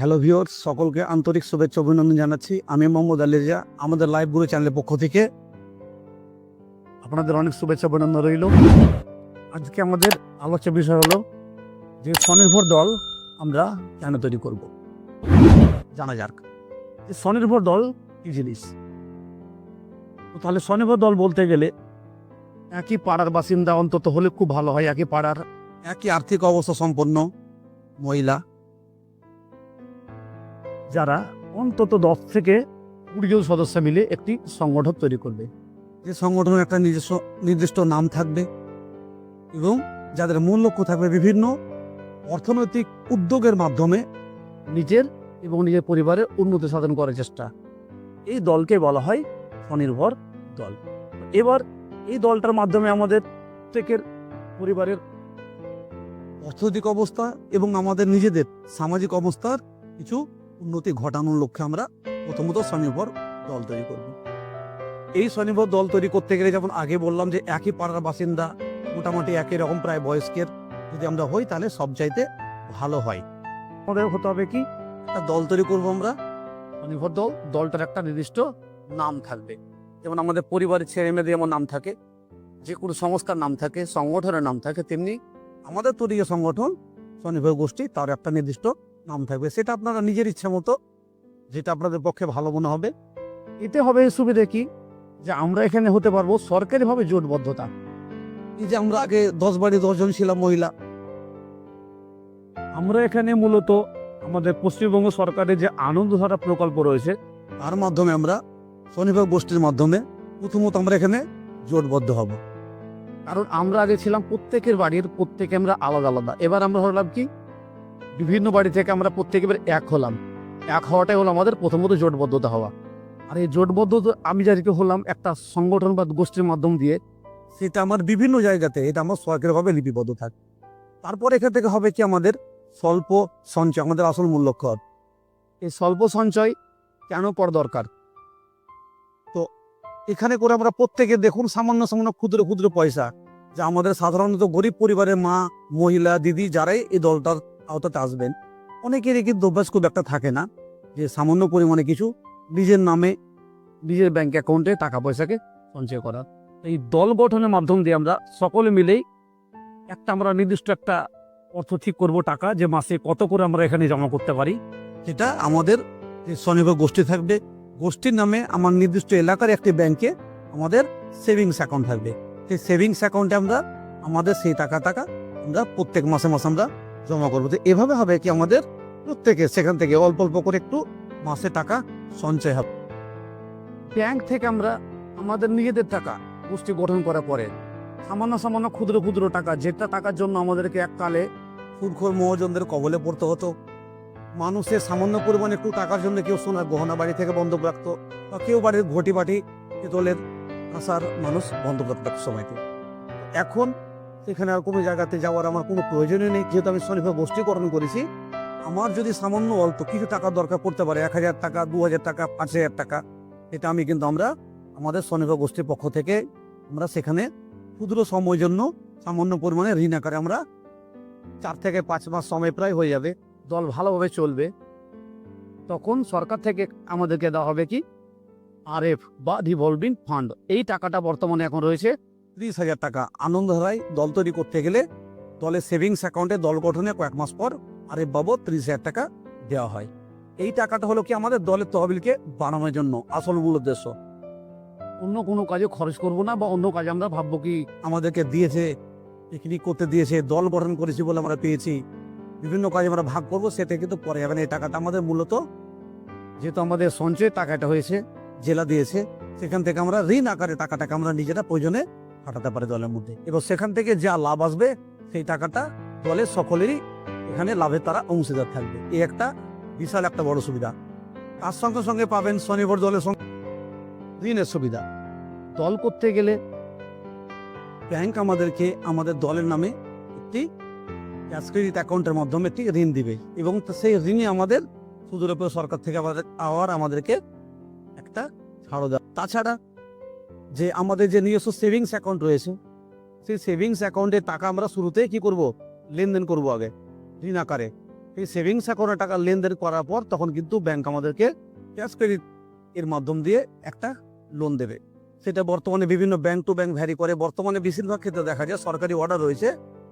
Hello viewers সকলকে আন্তরিক শুভেচ্ছা অভিনন্দন জানাচ্ছি। আমি মোহাম্মদ আলী রিজা আমাদের লাইভ গুরু চ্যানেলের পক্ষ থেকে। আপনাদের অনেক শুভেচ্ছা অভিনন্দন রইল। আজকে আমাদের আলোচ্য বিষয় হলো যে স্বনির্ভর দল আমরা কেন তৈরি করব? জানা যাক। স্বনির্ভর দল কি জিনিস? তাহলে স্বনির্ভর দল বলতে গেলে একই পাড়ার বাসিন্দা অন্তত হলে খুব ভালো হয়, একই পাড়ার। একই আর্থিক অবস্থা সম্পন্ন মহিলা। যারা অন্তত দশ থেকে কুড়িজন সদস্য মিলে একটি সংগঠন তৈরি করবে। যে সংগঠনের একটা নিজস্ব, নির্দিষ্ট নাম থাকবে এবং যাদের মূল লক্ষ্য থাকবে বিভিন্ন অর্থনৈতিক উদ্যোগের মাধ্যমে নিজের এবং নিজের পরিবারের উন্নতি সাধন করার চেষ্টা। এই দলকে বলা হয় স্বনির্ভর দল। এবার এই দলটার মাধ্যমে আমাদের প্রত্যেকের পরিবারের অর্থনৈতিক অবস্থা এবং আমাদের নিজেদের সামাজিক অবস্থার কিছু উন্নতি ঘটানোর লক্ষ্যে আমরা প্রথমত স্বনির্ভর দল তৈরি করব। এই স্বনির্ভর দল তৈরি করতে গেলে যেমন আগে বললাম যে একই পাড়ার বাসিন্দা মোটামুটি একই রকম প্রায় বয়স্কের, যদি আমরা হই তাহলে সব চাইতে ভালো হয়। আমাদের হতে হবে কি, একটা দল তৈরি করব আমরা। স্বনির্ভর দল, দলটার একটা নির্দিষ্ট নাম থাকবে। যেমন আমাদের পরিবারের ছেলে মেয়েদের যেমন নাম থাকে, যে কোনো সংস্থার নাম থাকে, সংগঠনের নাম থাকে, তেমনি আমাদের তৈরি সংগঠন, স্বনির্ভর গোষ্ঠী, তার একটা নির্দিষ্ট নাম থাকবে। সেটা আপনারা নিজের ইচ্ছা মতো, যেটা আপনাদের পক্ষে ভালো মনে হবে। এতে হবে সুবিধা কি? যে আমরা এখানে হতে পারব সরকারিভাবে জোটবদ্ধতা। এই যে আমরা আগে দশ বাড়ি দশজন ছিলাম মহিলা। আমরা এখানে মূলত আমাদের পশ্চিমবঙ্গ সরকারের যে আনন্দধারা প্রকল্প রয়েছে, তার মাধ্যমে আমরা স্বনির্ভর গোষ্ঠীর মাধ্যমে প্রথমত আমরা এখানে জোটবদ্ধ হব। কারণ আমরা আগে ছিলাম প্রত্যেকের বাড়ির, প্রত্যেকে আমরা আলাদা আলাদা। এবার আমরা হলাম কি? বিভিন্ন বাড়ি থেকে আমরা প্রত্যেকেবার এক হলাম। এক হওয়াটাই হলো আমাদের প্রথমত জোটবদ্ধতা হওয়া। আর এই জোটবদ্ধতা আমি যাদেরকে হলাম একটা সংগঠন বা গোষ্ঠীর মাধ্যম দিয়ে, সেটা আমার বিভিন্ন জায়গাতে, এটা আমার সরকারিভাবে লিপিবদ্ধ থাকে। তারপর এখান থেকে হবে কি আমাদের স্বল্প সঞ্চয়, আমাদের আসল মূল লক্ষ্য। এই স্বল্প সঞ্চয় কেন করা দরকার? তো এখানে করে আমরা প্রত্যেকে দেখুন সামান্য সামান্য ক্ষুদ্র ক্ষুদ্র পয়সা, যা আমাদের সাধারণত গরিব পরিবারের মা, মহিলা, দিদি, যারাই এই দলটার আওতাতে আসবেন। অনেকেরই কিন্তু অভ্যাস খুব একটা থাকে না যে সামান্য পরিমাণে কিছু নিজের নামে নিজের ব্যাংক অ্যাকাউন্টে টাকা পয়সাকে সঞ্চয় করা এই দল গঠনের মাধ্যম দিয়ে আমরা সকলে মিলেই একটা আমরা নির্দিষ্ট একটা অর্থ ঠিক করব টাকা যে মাসে কত করে আমরা এখানে জমা করতে পারি। সেটা আমাদের স্বনির্ভর গোষ্ঠী থাকবে, গোষ্ঠীর নামে আমার নির্দিষ্ট এলাকার একটি ব্যাংকে আমাদের সেভিংস অ্যাকাউন্ট থাকবে। সেই সেভিংস অ্যাকাউন্টে আমরা, আমাদের সেই টাকা টাকা আমরা প্রত্যেক মাসে মাসে আমরা জমা করব। তো এভাবে হবে কি আমাদের প্রত্যেকে, সেখান থেকে অল্প অল্প করে একটু মাসে টাকা সঞ্চয় হবে। ব্যাংক থেকে আমরা আমাদের নিজেদের টাকা গোষ্ঠী গঠন করার পরে সামান্য সামান্য ক্ষুদ্র ক্ষুদ্র টাকা, যেটা টাকার জন্য আমাদেরকে এককালে সুরখোর মহাজনদের কবলে পড়তে হতো। মানুষের সামান্য পরিমাণে একটু টাকার জন্য কেউ সোনার গহনা বাড়ি থেকে বন্ধক রাখতো বা কেউ বাড়ির ঘটি বাটি পেতলের আসার মানুষ বন্ধক রাখতো সময়তে এখন সেখানে আর কোনো জায়গাতে যাওয়ার আমার কোনো প্রয়োজনই নেই। যেহেতু আমি স্বনির্ভর গোষ্ঠীকরণ করেছি, আমার যদি সামান্য অল্প কিছু টাকা দরকার পড়তে পারে, এক হাজার টাকা, দু হাজার টাকা, পাঁচ হাজার টাকা, এটা আমি কিন্তু আমরা আমাদের স্বনির্ভর গোষ্ঠীর পক্ষ থেকে আমরা সেখানে ক্ষুদ্র সময়ের জন্য সামান্য পরিমাণে ঋণ আকারে আমরা চার থেকে পাঁচ মাস সময় প্রায় হয়ে যাবে, দল ভালোভাবে চলবে। তখন সরকার থেকে আমাদেরকে দেওয়া হবে কি? আরএফ বা রিভলভিং ফান্ড। এই টাকাটা বর্তমানে এখন রয়েছে ত্রিশ হাজার টাকা আনন্দধারায় দল তৈরি করতে গেলে দলের সেভিংস অ্যাকাউন্টে দল গঠনে কয়েক মাস পর আরে বাবদ ত্রিশ হাজার টাকা দেওয়া হয়। এই টাকাটা হলো কি আমাদের দলের তহবিলকে বাড়ানোর জন্য আসল মূল উদ্দেশ্য। অন্য কোনো কাজে খরচ করব না বা অন্য কাজে আমরা ভাববো কি? আমাদেরকে দিয়েছে পিকনিক করতে দিয়েছে দল গঠন করেছি বলে আমরা পেয়েছি। বিভিন্ন কাজে আমরা ভাগ করব সেটা কিন্তু পরে যাবে না। এই টাকাটা আমাদের মূলত যেহেতু আমাদের সঞ্চয় টাকাটা হয়েছে জেলা দিয়েছে সেখান থেকে আমরা ঋণ আকারে টাকাটাকে আমরা নিজেরা প্রয়োজনে কাটাতে পারে দলের মধ্যে। এবং সেখান থেকে যা লাভ আসবে, সেই টাকাটা দলের সকলেরই এখানে লাভের তারা অংশীদার থাকবে। এই একটা বিশাল একটা বড় সুবিধা। তার সঙ্গে সঙ্গে পাবেন স্বনির্ভর দলের সঙ্গে ঋণের সুবিধা। দল করতে গেলে ব্যাংক আমাদেরকে আমাদের দলের নামে একটি ক্যাশ ক্রেডিট অ্যাকাউন্টের মাধ্যমে একটি ঋণ দিবে এবং সেই ঋণে আমাদের সুদের সরকার থেকে আবার আমাদেরকে একটা ছাড়ও দেওয়া তাছাড়া যে আমাদের যে নিজস্ব সেভিংস অ্যাকাউন্ট রয়েছে, সেই সেভিংস অ্যাকাউন্টে টাকা আমরা শুরুতেই কি করব? লেনদেন করব আগে, ঋণ আকারে। সেই সেভিংস অ্যাকাউন্টে টাকা লেনদেন করার পর তখন কিন্তু ব্যাংক আমাদেরকে ক্যাশ ক্রেডিট এর মাধ্যম দিয়ে একটা লোন দেবে। সেটা বর্তমানে বিভিন্ন ব্যাংক টু ব্যাংক ভ্যারি করে। বর্তমানে বেশিরভাগ ক্ষেত্রে দেখা যায় সরকারি অর্ডার রয়েছে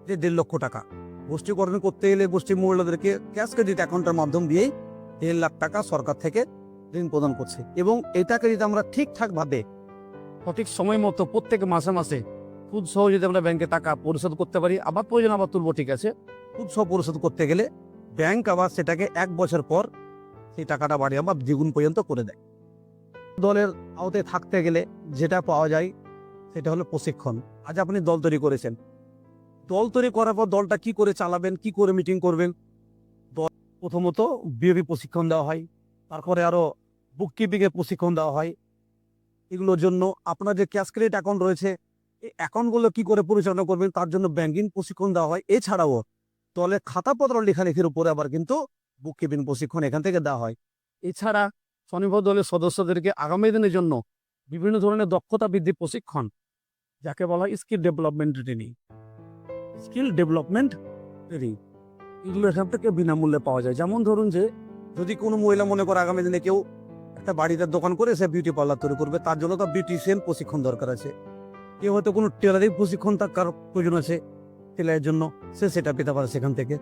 যে দেড় লক্ষ টাকা। গোষ্ঠীকরণ করতে গেলে গোষ্ঠী মহিলাদেরকে ক্যাশ ক্রেডিট অ্যাকাউন্টের মাধ্যম দিয়েই দেড় লাখ টাকা সরকার থেকে ঋণ প্রদান করছে। এবং এটাকে যদি আমরা ঠিকঠাকভাবে সঠিক সময় মতো প্রত্যেক মাসে মাসে সুদ সহ যদি আমরা ব্যাংকে টাকা পরিশোধ করতে পারি, আবার প্রয়োজন আবার তুলবো, ঠিক আছে? সুদ সহ পরিশোধ করতে গেলে ব্যাংক আবার সেটাকে এক বছর পর সেই টাকাটা বাড়িয়ে আবার দ্বিগুণ পর্যন্ত করে দেয়। দলের আওতায় থাকতে গেলে যেটা পাওয়া যায় সেটা হলো প্রশিক্ষণ। আজ আপনি দল তৈরি করেছেন। দল তৈরি করার পর দলটা কি করে চালাবেন, কি করে মিটিং করবেন? দল প্রথমত বিওবি প্রশিক্ষণ দেওয়া হয়। তারপরে আরও বুক কিপিং এর প্রশিক্ষণ দেওয়া হয়। এগুলোর জন্য আপনার যে ক্যাশ ক্রেডিট অ্যাকাউন্ট রয়েছে, এই অ্যাকাউন্টগুলো কি করে পরিচালনা করবেন তার জন্য ব্যাংকিং প্রশিক্ষণ দেওয়া হয়। এছাড়াও দলের খাতাপত্র লেখালেখির উপরে আবার কিন্তু বুক কিপিং প্রশিক্ষণ এখান থেকে দেওয়া হয়। এছাড়া স্বনির্ভর দলের সদস্যদেরকে আগামী দিনের জন্য বিভিন্ন ধরনের দক্ষতা বৃদ্ধি প্রশিক্ষণ, যাকে বলা হয় skill development training skill development training এগুলো এখান থেকে বিনামূল্যে পাওয়া যায়। যেমন ধরুন যে, যদি কোনো মহিলা মনে করে আগামী দিনে কেউ একটা বাড়িতে দোকান করে সে বিউটি পার্লার তৈরি করবে। তার জন্য তার বিউটিশিয়ান প্রশিক্ষণ দরকার আছে। কেউ হয়তো কোনো টেলারিং প্রশিক্ষণ তার কারও প্রয়োজন আছে টেলারের জন্য, সে সেটা পেতে পারে সেখান থেকে।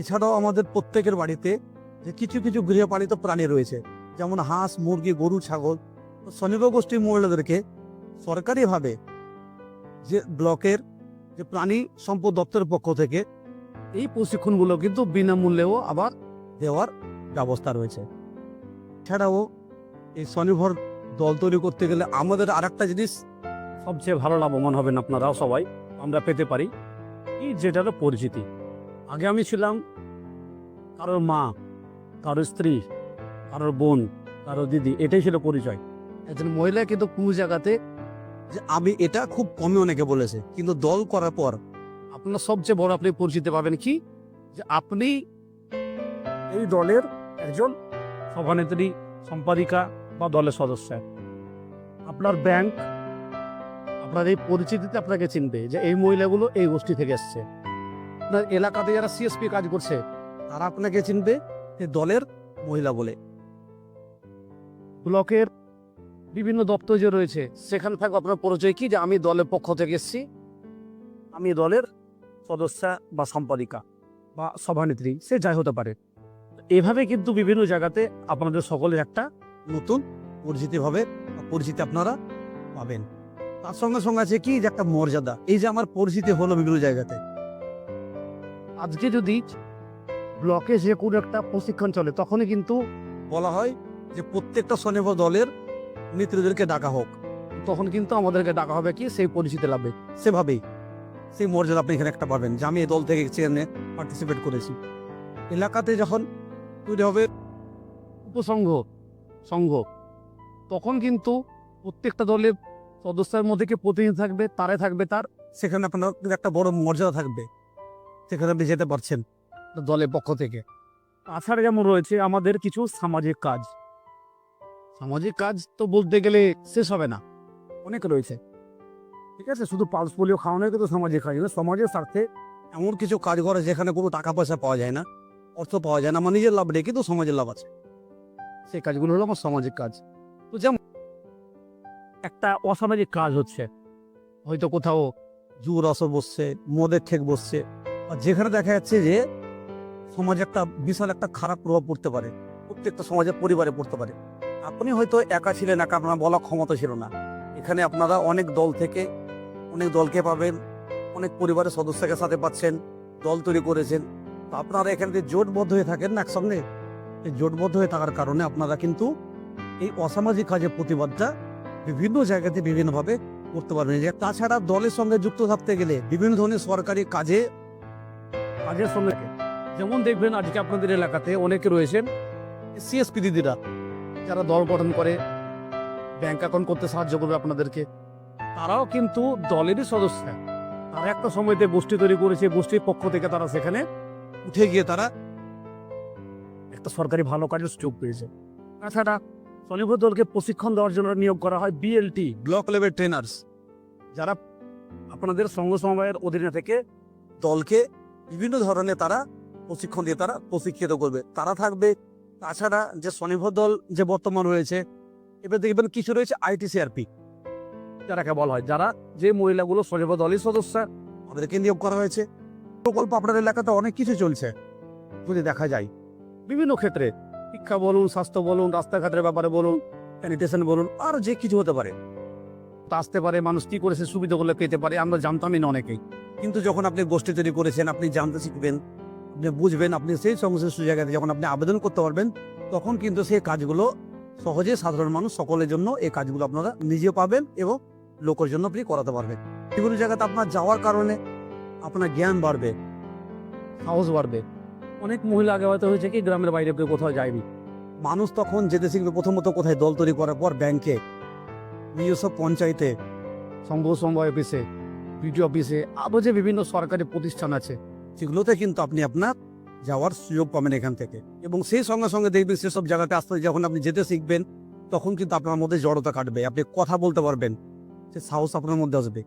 এছাড়াও আমাদের প্রত্যেকের বাড়িতে যে কিছু কিছু গৃহপালিত প্রাণী রয়েছে, যেমন হাঁস, মুরগি, গরু, ছাগল স্বনির্ভর গোষ্ঠীর মহিলাদেরকে সরকারিভাবে যে ব্লকের যে প্রাণী সম্পদ দপ্তরের পক্ষ থেকে এই প্রশিক্ষণগুলো কিন্তু বিনামূল্যেও আবার দেওয়ার ব্যবস্থা রয়েছে। এছাড়াও এই স্বনির্ভর দল তৈরি করতে গেলে আমাদের আর একটা জিনিস সবচেয়ে ভালো লাভবান হবেন আপনারাও সবাই, আমরা পেতে পারি এই যেটা হলো পরিচিতি। আগে আমি ছিলাম কারোর মা, কারোর স্ত্রী, কারোর বোন, কারোর দিদি, এটাই ছিল পরিচয়। একজন মহিলা কিন্তু কোনো জায়গাতে যে আমি এটা খুব কমই অনেকে বলেছে, কিন্তু দল করার পর আপনার সবচেয়ে বড় আপনি পরিচিতি পাবেন কি? যে আপনি এই দলের একজন সভানেত্রী, সম্পাদিকা বা দলের সদস্য। আপনার ব্যাংক আপনার এই পরিচিতিতে আপনাকে চিনবে যে এই মহিলাগুলো এই গোষ্ঠী থেকে এসছে। আপনার এলাকাতে যারা সিএসপি কাজ করছে, তারা আপনাকে চিনবে যে দলের মহিলা বলে। ব্লকের বিভিন্ন দপ্তর যে রয়েছে, সেখানে থাকবে আপনার পরিচয় কি? যে আমি দলের পক্ষ থেকে এসেছি। আমি দলের সদস্যা বা সম্পাদিকা বা সভানেত্রী, সে যাই হতে পারে। এভাবে কিন্তু বিভিন্ন জায়গাতে আপনাদের সকলের একটা নতুন পরিচিতি হবে পরিচিতি আপনারা পাবেন। তার সঙ্গে সঙ্গে আছে কি যে একটা মর্যাদা। এই যে আমার পরিচিতি হলো বিভিন্ন জায়গাতে। আজকে যদি ব্লকে যে কোনো একটা প্রশিক্ষণ চলে, তখনই কিন্তু বলা হয় যে প্রত্যেকটা স্বনির্ভর দলের নেতৃত্বদেরকে ডাকা হোক। তখন কিন্তু আমাদেরকে ডাকা হবে কি সেই পরিচিতি লাভে। সেভাবেই সেই মর্যাদা আপনি এখানে একটা পাবেন যে আমি এই দল থেকে চেয়ারে পার্টিসিপেট করেছি। এলাকাতে যখন তৈরি হবে। উপসংঘ সংঘ। তখন কিন্তু প্রত্যেকটা দলের সদস্যের মধ্যে কি প্রতিনিধি থাকবে তারে থাকবে তার? সেখানে আপনার একটা বড় মর্যাদা থাকবে। সেখানে আপনি যেতে পারছেন দলের পক্ষ থেকে। তাছাড়া যেমন রয়েছে আমাদের কিছু সামাজিক কাজ। সামাজিক কাজ তো বলতে গেলে শেষ হবে না। অনেক রয়েছে। ঠিক আছে শুধু পালস পোলিও খাওয়ানো কিন্তু সামাজিক কাজ সমাজের স্বার্থে এমন কিছু কাজ করে যেখানে কোনো টাকা পয়সা পাওয়া যায় না। অর্থ পাওয়া যায় না, আমার নিজের লাভ নেই, কিন্তু সমাজের লাভ আছে। সেই কাজগুলো হলো আমার সামাজিক কাজ। তো যেমন একটা অসামাজিক কাজ হচ্ছে, হয়তো কোথাও জুর আসর বসছে, মদের ঠেক বসছে আর যেখানে দেখা যাচ্ছে যে সমাজে একটা বিশাল একটা খারাপ প্রভাব পড়তে পারে, প্রত্যেকটা সমাজের পরিবারে পড়তে পারে। আপনি হয়তো একা ছিলেন, একা আপনার বলা ক্ষমতা ছিল না। এখানে আপনারা অনেক দল থেকে অনেক দলকে পাবেন, অনেক পরিবারের সদস্যকে সাথে পাচ্ছেন, দল তৈরি করেছেন। আপনারা এখানে যে জোটবদ্ধ হয়ে থাকেন না একসঙ্গে, এই জোটবদ্ধ হয়ে থাকার কারণে আপনারা কিন্তু এই অসামাজিক কাজের প্রতিবাদটা বিভিন্ন জায়গাতে বিভিন্নভাবে করতে পারবেন। যে তাছাড়া দলের সঙ্গে যুক্ত থাকতে গেলে বিভিন্ন ধরনের সরকারি কাজে, কাজের সঙ্গে যেমন দেখবেন আজকে আপনাদের এলাকাতে অনেকে রয়েছেন সিএসপি দিদিরা, যারা দল গঠন করে, ব্যাংক অ্যাকাউন্ট করতে সাহায্য করবে আপনাদেরকে। তারাও কিন্তু দলেরই সদস্য। তারা একটা সময়তে গোষ্ঠী তৈরি করেছে, গোষ্ঠীর পক্ষ থেকে তারা সেখানে উঠে গিয়ে তারা একটা সরকারি ভালো কাজের সুযোগ পেয়েছে। তাছাড়া স্বনির্ভর দলকে প্রশিক্ষণ দেওয়ার জন্য নিয়োগ করা হয় বিএলটি ব্লক লেভেল ট্রেনার্স। যারা আপনাদের সংঘ সমবায়ের অধীনে থেকে দলকে বিভিন্ন ধরনের তারা প্রশিক্ষণ দিয়ে তারা প্রশিক্ষিত করবে। তারা থাকবে তাছাড়া যে স্বনির্ভর দল যে বর্তমান রয়েছে এবার দেখবেন কিছু রয়েছে আইটিসিআরপি যারাকে বলা হয় যারা যে মহিলাগুলো স্বনির্ভর দলের সদস্য তাদেরকে নিয়োগ করা হয়েছে। প্রকল্প আপনার এলাকাতে অনেক কিছু চলছে। যদি দেখা যায়। বিভিন্ন ক্ষেত্রে। শিক্ষা বলুন স্বাস্থ্য বলুন রাস্তাঘাটের ব্যাপারে বলুন স্যানিটেশন বলুন আর যে কিছু হতে পারে। তা আসতে পারে মানুষ কি করেছে সুবিধাগুলো পেতে পারে আমরা জানতামই না অনেকেই। কিন্তু যখন আপনি গোষ্ঠী তৈরি করেছেন আপনি জানতে শিখবেন আপনি বুঝবেন আপনি সেই সংশ্লিষ্ট জায়গাতে যখন আপনি আবেদন করতে পারবেন তখন কিন্তু সেই কাজগুলো সহজে সাধারণ মানুষ সকলের জন্য এই কাজগুলো আপনারা নিজে পাবেন এবং লোকের জন্য আপনি করাতে পারবেন। বিভিন্ন জায়গাতে আপনার যাওয়ার কারণে আপনার জ্ঞান বাড়বে। সাহস বাড়বে। অনেক মহিলা আগে হয়তো হয়েছে কি গ্রামের বাইরে কেউ কোথাও যায়নি। মানুষ তখন যেতে শিখবে প্রথমত কোথায় দল তৈরি করার পর ব্যাংকে নিজস্ব পঞ্চায়েতে। সংঘ সমবায় অফিসে বিডিও অফিসে আরও যে বিভিন্ন সরকারি প্রতিষ্ঠান আছে সেগুলোতে কিন্তু আপনি আপনার যাওয়ার সুযোগ পাবেন এখান থেকে। এবং সেই সঙ্গে সঙ্গে দেখবেন সেসব জায়গাতে আসতে যখন আপনি যেতে শিখবেন তখন কিন্তু আপনার মধ্যে জড়তা কাটবে। আপনি কথা বলতে পারবেন সে সাহস আপনার মধ্যে আসবে।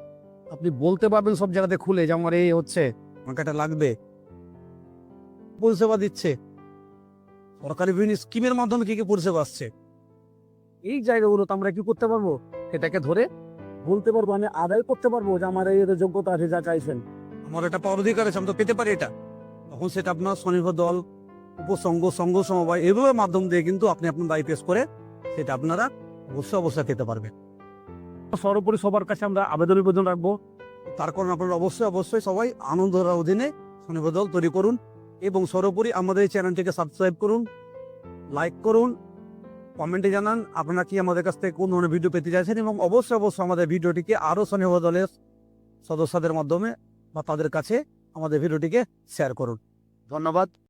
আপনি বলতে পারবেন সব জায়গাতে খুলে, যে আমার এই হচ্ছে, আমাকে এটা লাগবে। পরিষেবা দিচ্ছে। সরকারি বিভিন্ন স্কিমের মাধ্যমে কি কি পরিষেবা আসছে? এই জায়গাগুলোতে আমরা কি করতে পারব? সেটাকে ধরে বলতে পারব আমি আদায় করতে পারব যে আমার এই যোগ্যতা আছে, যা চাইছেন। আমার এটা পাওয়ার অধিকার আছে, আমি তো পেতে পারি এটা। তখন সেটা আপনার স্বনির্ভর দল, উপসংঘ, সংঘ সমবায়, এভাবে মাধ্যম দিয়ে কিন্তু আপনি আপনার দায়ী পেশ করে সেটা আপনারা অবশ্যই অবশ্যই পেতে পারবেন। সর্বোপরি সবার কাছে আমরা আবেদন নিবেদন রাখব। তার কারণ আপনারা অবশ্যই অবশ্যই সবাই আনন্দর অধীনে স্বনির্ভর তৈরি করুন এবং সর্বোপরি আমাদের এই চ্যানেলটিকে সাবস্ক্রাইব করুন লাইক করুন কমেন্টে জানান আপনারা কি আমাদের কাছ থেকে কোন ধরনের ভিডিও পেতে চাইছেন এবং অবশ্যই অবশ্যই আমাদের ভিডিওটিকে আরও স্বনির্ভর দলের সদস্যদের মাধ্যমে বা তাদের কাছে আমাদের ভিডিওটিকে শেয়ার করুন। ধন্যবাদ।